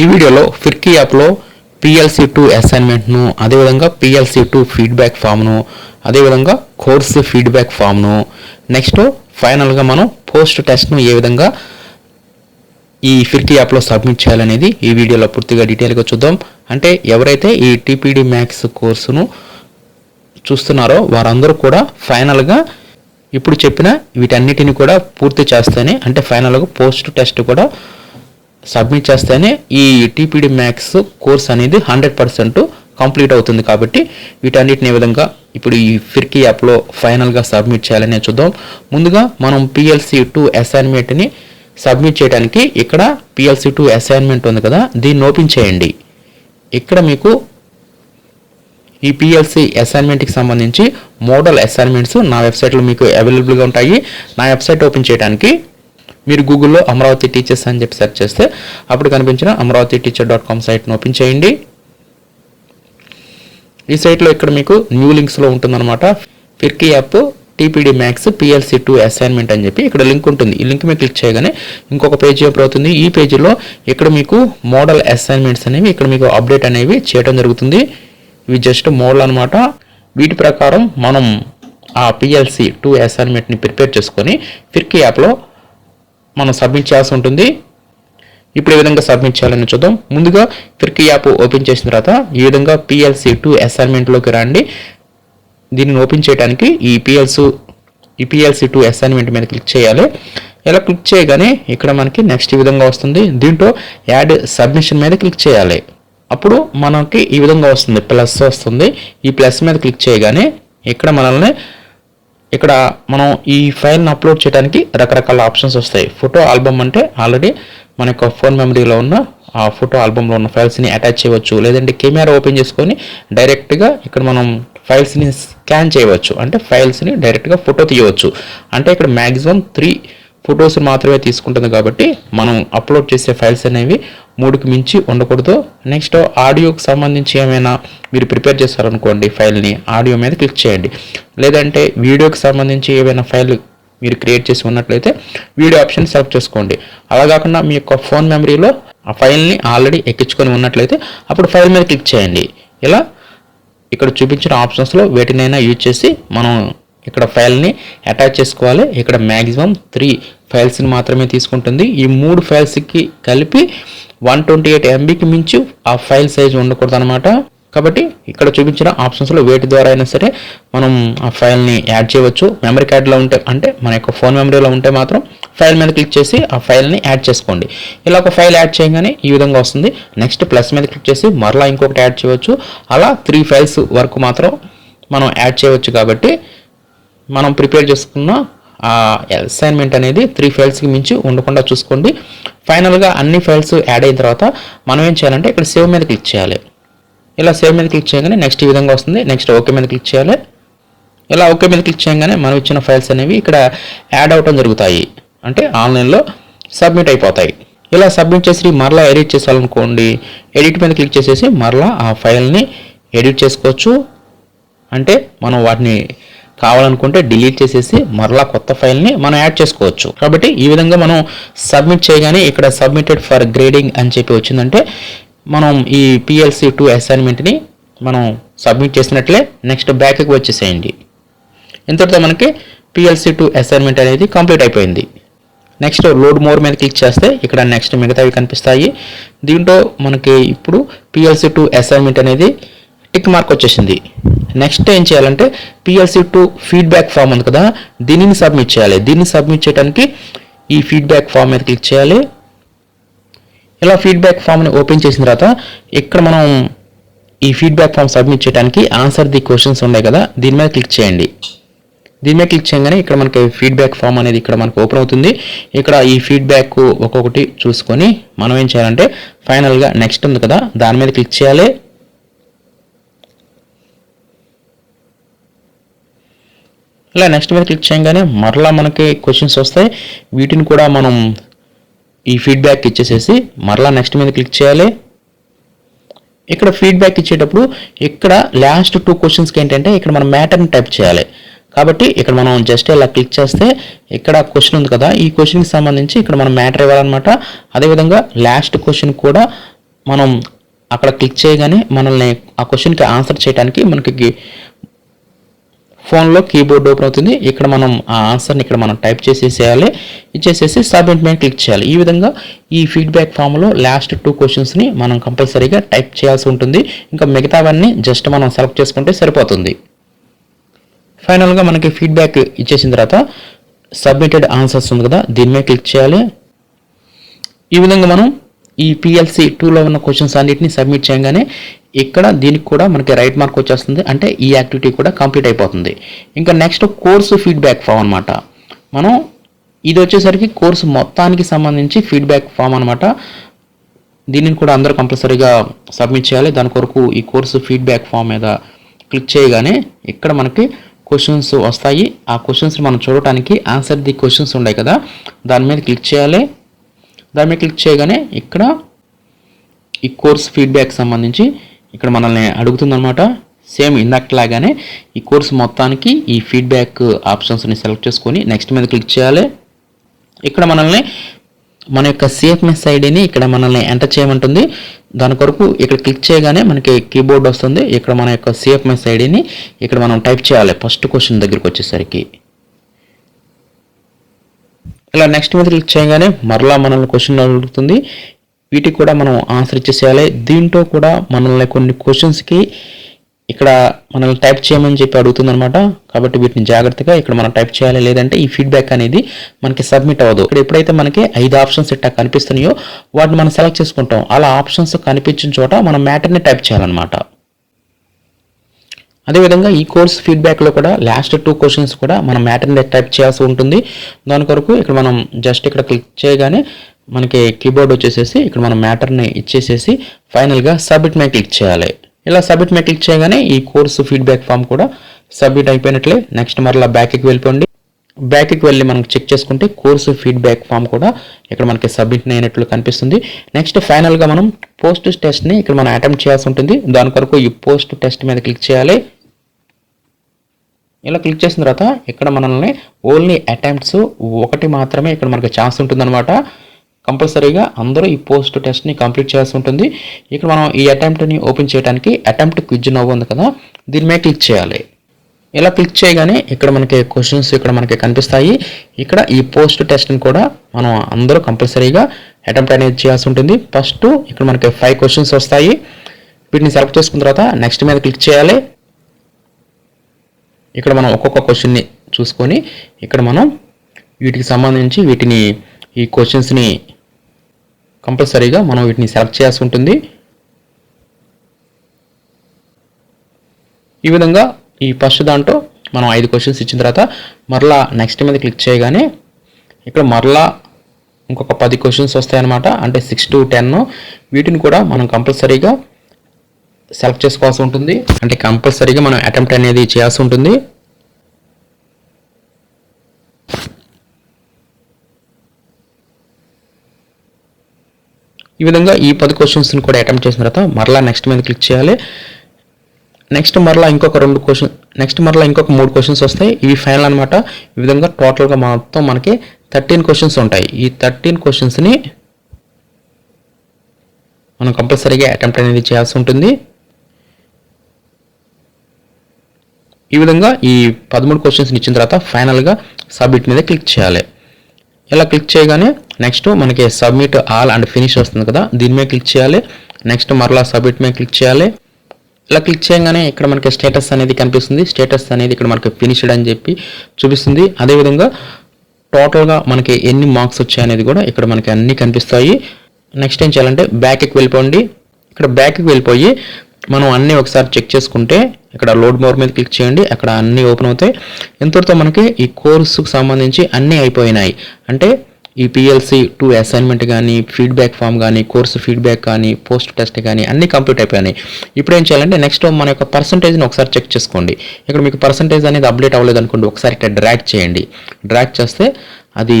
ఈ వీడియోలో ఫిర్కీ యాప్లో పిఎల్సి టూ అసైన్మెంట్ను అదేవిధంగా పిఎల్సి టూ ఫీడ్బ్యాక్ ఫామ్ను అదేవిధంగా కోర్సు ఫీడ్బ్యాక్ ఫామ్ను నెక్స్ట్ ఫైనల్గా మనం పోస్ట్ టెస్ట్ను ఏ విధంగా ఈ ఫిర్కీ యాప్లో సబ్మిట్ చేయాలనేది ఈ వీడియోలో పూర్తిగా డీటెయిల్గా చూద్దాం. అంటే ఎవరైతే ఈ టీపీడీ మ్యాథ్స్ కోర్సును చూస్తున్నారో వారందరూ కూడా ఫైనల్గా ఇప్పుడు చెప్పిన వీటన్నిటిని కూడా పూర్తి చేస్తేనే అంటే ఫైనల్గా పోస్ట్ టెస్ట్ కూడా సబ్మిట్ చేస్తేనే ఈ టీపీడీ మ్యాథ్స్ కోర్స్ అనేది హండ్రెడ్ పర్సెంట్ కంప్లీట్ అవుతుంది కాబట్టి వీటన్నిటిని విధంగా ఇప్పుడు ఈ ఫిర్కీ యాప్లో ఫైనల్గా సబ్మిట్ చేయాలని చూద్దాం. ముందుగా మనం పిఎల్సి టూ అసైన్మెంట్ని సబ్మిట్ చేయడానికి ఇక్కడ పిఎల్సి టూ అసైన్మెంట్ ఉంది కదా దీన్ని ఓపెన్ చేయండి. ఇక్కడ మీకు ఈ పిఎల్సి అసైన్మెంట్కి సంబంధించి మోడల్ అసైన్మెంట్స్ నా వెబ్సైట్లో మీకు అవైలబుల్గా ఉంటాయి. నా వెబ్సైట్ ఓపెన్ చేయడానికి మీరు గూగుల్లో అమరావతి టీచర్స్ అని చెప్పి సెర్చ్ చేస్తే అప్పుడు కనిపించిన అమరావతి టీచర్ డాట్ కామ్ సైట్ని ఓపెన్ చేయండి. ఈ సైట్లో ఇక్కడ మీకు న్యూ లింక్స్లో ఉంటుందన్నమాట. Firki app TPD maths PLC two assignment అని చెప్పి ఇక్కడ లింక్ ఉంటుంది. ఈ లింక్ మీద క్లిక్ చేయగానే ఇంకొక పేజీ ఓపెన్ అవుతుంది ఈ పేజీలో ఇక్కడ మీకు మోడల్ అసైన్మెంట్స్ అనేవి ఇక్కడ మీకు అప్డేట్ అనేవి చేయడం జరుగుతుంది. ఇవి జస్ట్ మోడల్ అనమాట వీటి ప్రకారం మనం ఆ పిఎల్సి టూ అసైన్మెంట్ని ప్రిపేర్ చేసుకొని ఫిర్కీ యాప్లో మనం సబ్మిట్ చేయాల్సి ఉంటుంది. ఇప్పుడు ఏ విధంగా సబ్మిట్ చేయాలని చూద్దాం. ముందుగా ఫిర్కీ యాప్ ఓపెన్ చేసిన తర్వాత ఈ విధంగా పిఎల్సి టూ అసైన్మెంట్లోకి రండి. దీనిని ఓపెన్ చేయడానికి ఈ పిఎల్సు ఈ పిఎల్సి టూ అసైన్మెంట్ మీద క్లిక్ చేయాలి. ఇలా క్లిక్ చేయగానే ఇక్కడ మనకి నెక్స్ట్ ఈ విధంగా వస్తుంది. దీంట్లో యాడ్ సబ్మిషన్ మీద క్లిక్ చేయాలి. అప్పుడు మనకి ఈ విధంగా వస్తుంది. ప్లస్ వస్తుంది. ఈ ప్లస్ మీద క్లిక్ చేయగానే ఇక్కడ మనల్ని ఇక్కడ మనం ఈ ఫైల్ని అప్లోడ్ చేయడానికి రకరకాల ఆప్షన్స్ వస్తాయి. ఫోటో ఆల్బమ్ అంటే ఆల్రెడీ మన యొక్క ఫోన్ మెమరీలో ఉన్న ఆ ఫోటో ఆల్బంలో ఉన్న ఫైల్స్ని అటాచ్ చేయవచ్చు. లేదంటే కెమెరా ఓపెన్ చేసుకొని డైరెక్ట్గా ఇక్కడ మనం ఫైల్స్ని స్కాన్ చేయవచ్చు. అంటే ఫైల్స్ని డైరెక్ట్గా ఫోటో తీయవచ్చు. అంటే ఇక్కడ మ్యాక్సిమం త్రీ ఫొటోస్ మాత్రమే తీసుకుంటుంది కాబట్టి మనం అప్లోడ్ చేసే ఫైల్స్ అనేవి మూడుకి మించి ఉండకూడదు. నెక్స్ట్ ఆడియోకి సంబంధించి ఏమైనా మీరు ప్రిపేర్ చేస్తారనుకోండి ఫైల్ని ఆడియో మీద క్లిక్ చేయండి. లేదంటే వీడియోకి సంబంధించి ఏమైనా ఫైల్ మీరు క్రియేట్ చేసి ఉన్నట్లయితే వీడియో ఆప్షన్ సెలెక్ట్ చేసుకోండి. అలా కాకుండా మీ యొక్క ఫోన్ మెమరీలో ఆ ఫైల్ని ఆల్రెడీ ఎక్కించుకొని ఉన్నట్లయితే అప్పుడు ఫైల్ మీద క్లిక్ చేయండి. ఇలా ఇక్కడ చూపించిన ఆప్షన్స్లో వేటినైనా యూజ్ చేసి మనం ఇక్కడ ఫైల్ని అటాచ్ చేసుకోవాలి. ఇక్కడ మ్యాక్సిమం త్రీ ఫైల్స్ని మాత్రమే తీసుకుంటుంది. ఈ మూడు ఫైల్స్కి కలిపి వన్ ట్వంటీ ఎయిట్ ఎంబీకి మించి ఆ ఫైల్ సైజ్ ఉండకూడదు అనమాట కాబట్టి ఇక్కడ చూపించిన ఆప్షన్స్లో వేటి ద్వారా అయినా సరే మనం ఆ ఫైల్ని యాడ్ చేయవచ్చు. మెమరీ కార్డ్లో ఉంటే అంటే మన యొక్క ఫోన్ మెమరీలో ఉంటే మాత్రం ఫైల్ మీద క్లిక్ చేసి ఆ ఫైల్ని యాడ్ చేసుకోండి. ఇలా ఒక ఫైల్ యాడ్ చేయగానే ఈ విధంగా వస్తుంది. నెక్స్ట్ ప్లస్ మీద క్లిక్ చేసి మరలా ఇంకొకటి యాడ్ చేయవచ్చు. అలా త్రీ ఫైల్స్ వరకు మాత్రం మనం యాడ్ చేయవచ్చు కాబట్టి మనం ప్రిపేర్ చేసుకున్న ఆ అసైన్మెంట్ అనేది త్రీ ఫైల్స్కి మించి ఉండకుండా చూసుకోండి. ఫైనల్గా అన్ని ఫైల్స్ యాడ్ అయిన తర్వాత మనం ఏం చేయాలంటే ఇక్కడ సేవ్ మీద క్లిక్ చేయాలి. ఇలా సేవ్ మీద క్లిక్ చేయగానే నెక్స్ట్ ఈ విధంగా వస్తుంది. నెక్స్ట్ ఓకే మీద క్లిక్ చేయాలి. ఇలా ఓకే మీద క్లిక్ చేయగానే మనం ఇచ్చిన ఫైల్స్ అనేవి ఇక్కడ యాడ్ అవటం జరుగుతాయి. అంటే ఆన్లైన్లో సబ్మిట్ అయిపోతాయి. ఇలా సబ్మిట్ చేసి మరలా ఎడిట్ చేసాలనుకోండి ఎడిట్ మీద క్లిక్ చేసేసి మరలా ఆ ఫైల్ని ఎడిట్ చేసుకోవచ్చు. అంటే మనం వాటిని కావాలనుకుంటే డిలీట్ చేసేసి మరలా కొత్త ఫైల్ని మనం యాడ్ చేసుకోవచ్చు. కాబట్టి ఈ విధంగా మనం సబ్మిట్ చేయగానే ఇక్కడ సబ్మిటెడ్ ఫర్ గ్రేడింగ్ అని చెప్పి వచ్చిందంటే మనం ఈ పిఎల్సి టూ అసైన్మెంట్ని మనం సబ్మిట్ చేసినట్లే నెక్స్ట్ బ్యాక్కి వచ్చేసేయండి. ఇంతటితో మనకి పిఎల్సి టూ అసైన్మెంట్ అనేది కంప్లీట్ అయిపోయింది. నెక్స్ట్ లోడ్ మోర్ మీద క్లిక్ చేస్తే ఇక్కడ నెక్స్ట్ మిగతావి కనిపిస్తాయి. దీంట్లో మనకి ఇప్పుడు పిఎల్సి టూ అసైన్మెంట్ అనేది టిక్ మార్క్ వచ్చేసింది. నెక్స్ట్ ఏం చేయాలంటే పిఎల్సి టూ ఫీడ్బ్యాక్ ఫామ్ ఉంది కదా దీనిని సబ్మిట్ చేయాలి. దీన్ని సబ్మిట్ చేయడానికి ఈ ఫీడ్బ్యాక్ ఫామ్ మీద క్లిక్ చేయాలి. ఇలా ఫీడ్బ్యాక్ ఫామ్ని ఓపెన్ చేసిన తర్వాత ఇక్కడ మనం ఈ ఫీడ్బ్యాక్ ఫామ్ సబ్మిట్ చేయడానికి ఆన్సర్ ది క్వశ్చన్స్ ఉన్నాయి కదా దీని మీద క్లిక్ చేయండి. దీని మీద క్లిక్ చేయగానే ఇక్కడ మనకి ఫీడ్బ్యాక్ ఫామ్ అనేది ఇక్కడ మనకు ఓపెన్ అవుతుంది. ఇక్కడ ఈ ఫీడ్బ్యాక్ ఒక్కొక్కటి చూసుకొని మనం ఏం చేయాలంటే ఫైనల్గా నెక్స్ట్ ఉంది కదా దాని మీద క్లిక్ చేయాలి. ఇలా నెక్స్ట్ మీద క్లిక్ చేయగానే మరలా మనకి క్వశ్చన్స్ వస్తాయి. వీటిని కూడా మనం ఈ ఫీడ్బ్యాక్ ఇచ్చేసేసి మరలా నెక్స్ట్ మీద క్లిక్ చేయాలి. ఇక్కడ ఫీడ్బ్యాక్ ఇచ్చేటప్పుడు ఇక్కడ లాస్ట్ టూ క్వశ్చన్స్కి ఏంటంటే ఇక్కడ మనం మ్యాటర్ని టైప్ చేయాలి. కాబట్టి ఇక్కడ మనం జస్ట్ ఇలా క్లిక్ చేస్తే ఇక్కడ క్వశ్చన్ ఉంది కదా ఈ క్వశ్చన్కి సంబంధించి ఇక్కడ మనం మ్యాటర్ ఇవ్వాలన్నమాట. అదేవిధంగా లాస్ట్ క్వశ్చన్ కూడా మనం అక్కడ క్లిక్ చేయగానే మనల్ని ఆ క్వశ్చన్కి ఆన్సర్ చేయడానికి మనకి ఫోన్లో కీబోర్డ్ ఓపెన్ అవుతుంది. ఇక్కడ మనం ఆ ఆన్సర్ని ఇక్కడ మనం టైప్ చేసేసేయాలి. ఇచ్చేసేసి సబ్మిట్ మీద క్లిక్ చేయాలి. ఈ విధంగా ఈ ఫీడ్బ్యాక్ ఫామ్లో లాస్ట్ టూ క్వశ్చన్స్ని మనం కంపల్సరీగా టైప్ చేయాల్సి ఉంటుంది. ఇంకా మిగతావన్నీ జస్ట్ మనం సెలెక్ట్ చేసుకుంటే సరిపోతుంది. ఫైనల్గా మనకి ఫీడ్బ్యాక్ ఇచ్చేసిన తర్వాత సబ్మిటెడ్ ఆన్సర్స్ ఉంది కదా దీని మీద క్లిక్ చేయాలి. ఈ విధంగా మనం ఈ పిఎల్సి టూలో ఉన్న క్వశ్చన్స్ అన్నిటిని సబ్మిట్ చేయగానే ఇక్కడ దీనికి కూడా మనకి రైట్ మార్క్ వచ్చేస్తుంది. అంటే ఈ యాక్టివిటీ కూడా కంప్లీట్ అయిపోతుంది. ఇంకా నెక్స్ట్ కోర్సు ఫీడ్బ్యాక్ ఫామ్ అనమాట మనం ఇది వచ్చేసరికి కోర్సు మొత్తానికి సంబంధించి ఫీడ్బ్యాక్ ఫామ్ అనమాట దీనిని కూడా అందరూ కంపల్సరీగా సబ్మిట్ చేయాలి. దాని కొరకు ఈ కోర్సు ఫీడ్బ్యాక్ ఫామ్ మీద క్లిక్ చేయగానే ఇక్కడ మనకి క్వశ్చన్స్ వస్తాయి. ఆ క్వశ్చన్స్ మనం చూడటానికి ఆన్సర్ ది క్వశ్చన్స్ ఉన్నాయి కదా. దాని మీద క్లిక్ చేయాలి. దాని మీద క్లిక్ చేయగానే ఇక్కడ ఈ కోర్స్ ఫీడ్బ్యాక్ సంబంధించి ఇక్కడ మనల్ని అడుగుతుందన్నమాట. సేమ్ ఇందాకలాగానే ఈ కోర్స్ మొత్తానికి ఈ ఫీడ్బ్యాక్ ఆప్షన్స్ని సెలెక్ట్ చేసుకొని నెక్స్ట్ మీద క్లిక్ చేయాలి. ఇక్కడ మనల్ని మన యొక్క సిఎఫ్ఎస్ ఐడిని ఇక్కడ మనల్ని ఎంటర్ చేయమంటుంది. దాని కొరకు ఇక్కడ క్లిక్ చేయగానే మనకి కీబోర్డ్ వస్తుంది. ఇక్కడ మన యొక్క సిఎఫ్ఎస్ ఐడిని ఇక్కడ మనం టైప్ చేయాలి. ఫస్ట్ క్వశ్చన్ దగ్గరికి వచ్చేసరికి. ఇలా నెక్స్ట్ మీద క్లిక్ చేయగానే మరలా మనల్ని క్వశ్చన్ అడుగుతుంది. వీటికి కూడా మనం ఆన్సర్ ఇచ్చేసేయాలి. దీంట్లో కూడా మనల్ని కొన్ని క్వశ్చన్స్కి ఇక్కడ మనల్ని టైప్ చేయమని చెప్పి అడుగుతుంది అనమాట కాబట్టి వీటిని జాగ్రత్తగా ఇక్కడ మనం టైప్ చేయాలి. లేదంటే ఈ ఫీడ్బ్యాక్ అనేది మనకి సబ్మిట్ అవ్వదు. ఇక్కడ ఎప్పుడైతే మనకి ఐదు ఆప్షన్స్ ఇట్టా కనిపిస్తున్నాయో వాటిని మనం సెలెక్ట్ చేసుకుంటాం. అలా ఆప్షన్స్ కనిపించిన చోట మనం మ్యాటర్ని టైప్ చేయాలన్నమాట. అదేవిధంగా ఈ కోర్స్ ఫీడ్బ్యాక్లో కూడా లాస్ట్ టూ క్వశ్చన్స్ కూడా మనం మ్యాటర్ని టైప్ చేయాల్సి ఉంటుంది. దాని కొరకు ఇక్కడ మనం జస్ట్ ఇక్కడ క్లిక్ చేయగానే మనకి కీబోర్డ్ వచ్చేసేసి ఇక్కడ మనం మ్యాటర్ని ఇచ్చేసేసి ఫైనల్గా సబ్మిట్ మీద క్లిక్ చేయాలి. ఇలా సబ్మిట్ మీద క్లిక్ చేయగానే ఈ కోర్సు ఫీడ్బ్యాక్ ఫామ్ కూడా సబ్మిట్ అయిపోయినట్లే. నెక్స్ట్ మరలా బ్యాక్కి వెళ్ళిపోండి. బ్యాక్కి వెళ్ళి మనం చెక్ చేసుకుంటే కోర్సు ఫీడ్బ్యాక్ ఫామ్ కూడా ఇక్కడ మనకి సబ్మిట్ అయినట్లు కనిపిస్తుంది. నెక్స్ట్ ఫైనల్గా మనం పోస్ట్ టెస్ట్ని ఇక్కడ మనం అటెంప్ట్ చేయాల్సి ఉంటుంది. దాని కొరకు ఈ పోస్ట్ టెస్ట్ మీద క్లిక్ చేయాలి. ఇలా క్లిక్ చేసిన తర్వాత ఇక్కడ మనల్ని ఓన్లీ అటెంప్ట్స్ ఒకటి మాత్రమే ఇక్కడ మనకి ఛాన్స్ ఉంటుందన్నమాట. కంపల్సరీగా అందరూ ఈ పోస్ట్ టెస్ట్ని కంప్లీట్ చేయాల్సి ఉంటుంది. ఇక్కడ మనం ఈ అటెంప్ట్ని ఓపెన్ చేయడానికి అటెంప్ట్ క్విజ్ నవ్వు ఉంది కదా దీని మీద క్లిక్ చేయాలి. ఇలా క్లిక్ చేయగానే ఇక్కడ మనకి క్వశ్చన్స్ ఇక్కడ మనకి కనిపిస్తాయి. ఇక్కడ ఈ పోస్ట్ టెస్ట్ని కూడా మనం అందరూ కంపల్సరీగా అటెంప్ట్ అనేది చేయాల్సి ఉంటుంది. ఫస్ట్ ఇక్కడ మనకి ఫైవ్ క్వశ్చన్స్ వస్తాయి. వీటిని సెలెక్ట్ చేసుకున్న తర్వాత నెక్స్ట్ మీద క్లిక్ చేయాలి. ఇక్కడ మనం ఒక్కొక్క క్వశ్చన్ని చూసుకొని ఇక్కడ మనం వీటికి సంబంధించి వీటిని ఈ క్వశ్చన్స్ని కంపల్సరీగా మనం వీటిని సెలెక్ట్ చేయాల్సి ఉంటుంది. ఈ విధంగా ఈ ఫస్ట్ దాంట్లో మనం ఐదు క్వశ్చన్స్ ఇచ్చిన తర్వాత మరలా నెక్స్ట్ మీద క్లిక్ చేయగానే ఇక్కడ మరలా ఇంకొక పది క్వశ్చన్స్ వస్తాయన్నమాట. అంటే సిక్స్ టు టెన్ వీటిని కూడా మనం కంపల్సరీగా సెలెక్ట్ చేసుకోవాల్సి ఉంటుంది. అంటే కంపల్సరీగా మనం అటెంప్ట్ అనేది చేయాల్సి ఉంటుంది. ఈ విధంగా ఈ పది క్వశ్చన్స్ని కూడా అటెంప్ట్ చేసిన తర్వాత మరలా నెక్స్ట్ మీద క్లిక్ చేయాలి. నెక్స్ట్ మరలా ఇంకొక రెండు క్వశ్చన్ నెక్స్ట్ మరలా ఇంకొక మూడు క్వశ్చన్స్ వస్తాయి. ఇవి ఫైనల్ అనమాట ఈ విధంగా టోటల్గా మొత్తం మనకి థర్టీన్ క్వశ్చన్స్ ఉంటాయి. ఈ థర్టీన్ క్వశ్చన్స్ని మనం కంపల్సరీగా అటెంప్ట్ అనేది చేయాల్సి ఉంటుంది. ఈ విధంగా ఈ పదమూడు క్వశ్చన్స్ని ఇచ్చిన తర్వాత ఫైనల్గా సబ్మిట్ మీద క్లిక్ చేయాలి. ఇలా క్లిక్ చేయగానే నెక్స్ట్ మనకి సబ్మిట్ ఆల్ అండ్ ఫినిష్ వస్తుంది కదా దీని మీద క్లిక్ చేయాలి. నెక్స్ట్ మరలా సబ్మిట్ మీద క్లిక్ చేయాలి. ఇలా క్లిక్ చేయగానే ఇక్కడ మనకి స్టేటస్ అనేది కనిపిస్తుంది. స్టేటస్ అనేది ఇక్కడ మనకి ఫినిష్డ్ అని చెప్పి చూపిస్తుంది. అదేవిధంగా టోటల్గా మనకి ఎన్ని మార్క్స్ వచ్చాయనేది కూడా ఇక్కడ మనకి అన్నీ కనిపిస్తాయి. నెక్స్ట్ ఏం చేయాలంటే బ్యాక్కి వెళ్ళిపోండి. ఇక్కడ బ్యాక్కి వెళ్ళిపోయి మనం అన్నీ ఒకసారి చెక్ చేసుకుంటే ఇక్కడ లోడ్ మోర్ మీద క్లిక్ చేయండి అక్కడ అన్నీ ఓపెన్ అవుతాయి. ఇంతటితో మనకి ఈ కోర్సుకు సంబంధించి అన్నీ అయిపోయినాయి. అంటే ఈ పిఎల్సి టూ అసైన్మెంట్ కానీ ఫీడ్బ్యాక్ ఫామ్ కానీ కోర్సు ఫీడ్బ్యాక్ కానీ పోస్ట్ టెస్ట్ కానీ అన్నీ కంప్లీట్ అయిపోయినాయి. ఇప్పుడు ఏం చేయాలంటే నెక్స్ట్ మన యొక్క పర్సంటేజ్ని ఒకసారి చెక్ చేసుకోండి. ఇక్కడ మీకు పర్సంటేజ్ అనేది అప్డేట్ అవ్వలేదు అనుకోండి ఒకసారి ఇక్కడ డ్రాక్ చేయండి. డ్రాక్ చేస్తే అది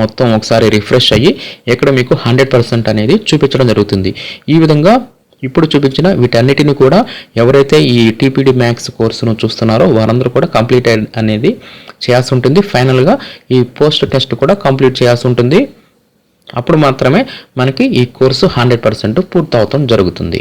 మొత్తం ఒకసారి రిఫ్రెష్ అయ్యి ఇక్కడ మీకు హండ్రెడ్ పర్సెంట్ అనేది చూపించడం జరుగుతుంది. ఈ విధంగా ఇప్పుడు చూపించిన వీటన్నిటిని కూడా ఎవరైతే ఈ టీపీడీ మ్యాథ్స్ కోర్సును చూస్తున్నారో వారందరూ కూడా కంప్లీట్ అనేది చేయాల్సి ఉంటుంది. ఫైనల్గా ఈ పోస్ట్ టెస్ట్ కూడా కంప్లీట్ చేయాల్సి ఉంటుంది. అప్పుడు మాత్రమే మనకి ఈ కోర్సు హండ్రెడ్ పర్సెంట్ పూర్తవటం జరుగుతుంది.